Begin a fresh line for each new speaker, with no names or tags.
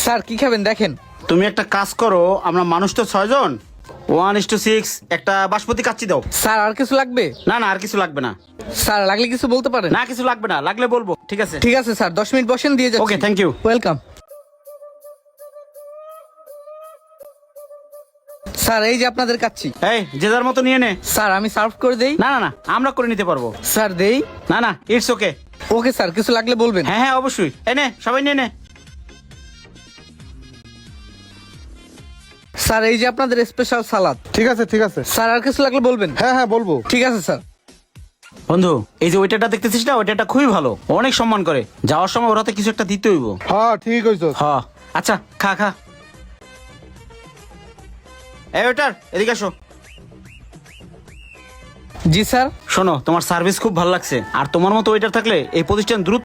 Sir কি খাবেন? দেখেন।
তুমি একটা কাজ করো আমরা মানুষ তো ছয়জন। ওয়ান ইস টু সিক্স একটা বাসপতি কাচ্চি দাও।
স্যার আর কিছু লাগবে?
না না আর কিছু লাগবে না।
স্যার লাগলে কিছু বলতে পারেন?
না কিছু লাগবে না লাগলে বলব ঠিক আছে?
ঠিক আছে স্যার দশ মিনিট বসেন দিয়ে যাচ্ছি।
Okay thank you
welcome sir এই যে আপনাদের কাচ্ছি
এই যে যার মতো নিয়ে নে।
স্যার আমি সার্ভ করে দেই।
না না না আমরা করে নিতে পারব।
স্যার দেই।
না না ইটস ওকে
ওকে স্যার কিছু লাগলে বলবেন।
হ্যাঁ হ্যাঁ অবশ্যই। এনে সবাই নিয়ে নে।
স্যার এই যে আপনাদের স্পেশাল সালাদ
ঠিক আছে ঠিক আছে।
স্যার আর কিছু লাগলে বলবেন?
হ্যাঁ হ্যাঁ বলব।
ঠিক আছে স্যার।
বন্ধু এই যে ওইটাটা দেখতেছিস না? ওইটাটা খুবই ভালো। অনেক সম্মান করে। যাওয়ার সময় ওরাতে কিছু একটা দিতে হইব।
হ্যাঁ ঠিক হয়েছ
হ্যাঁ আচ্ছা খা খা। এই ওইটার এদিকে আসো।
জি স্যার।
শোনো তোমার সার্ভিস খুব ভালো লাগছে। আর তোমার মতো ওইটার থাকলে এই প্রতিষ্ঠান দ্রুত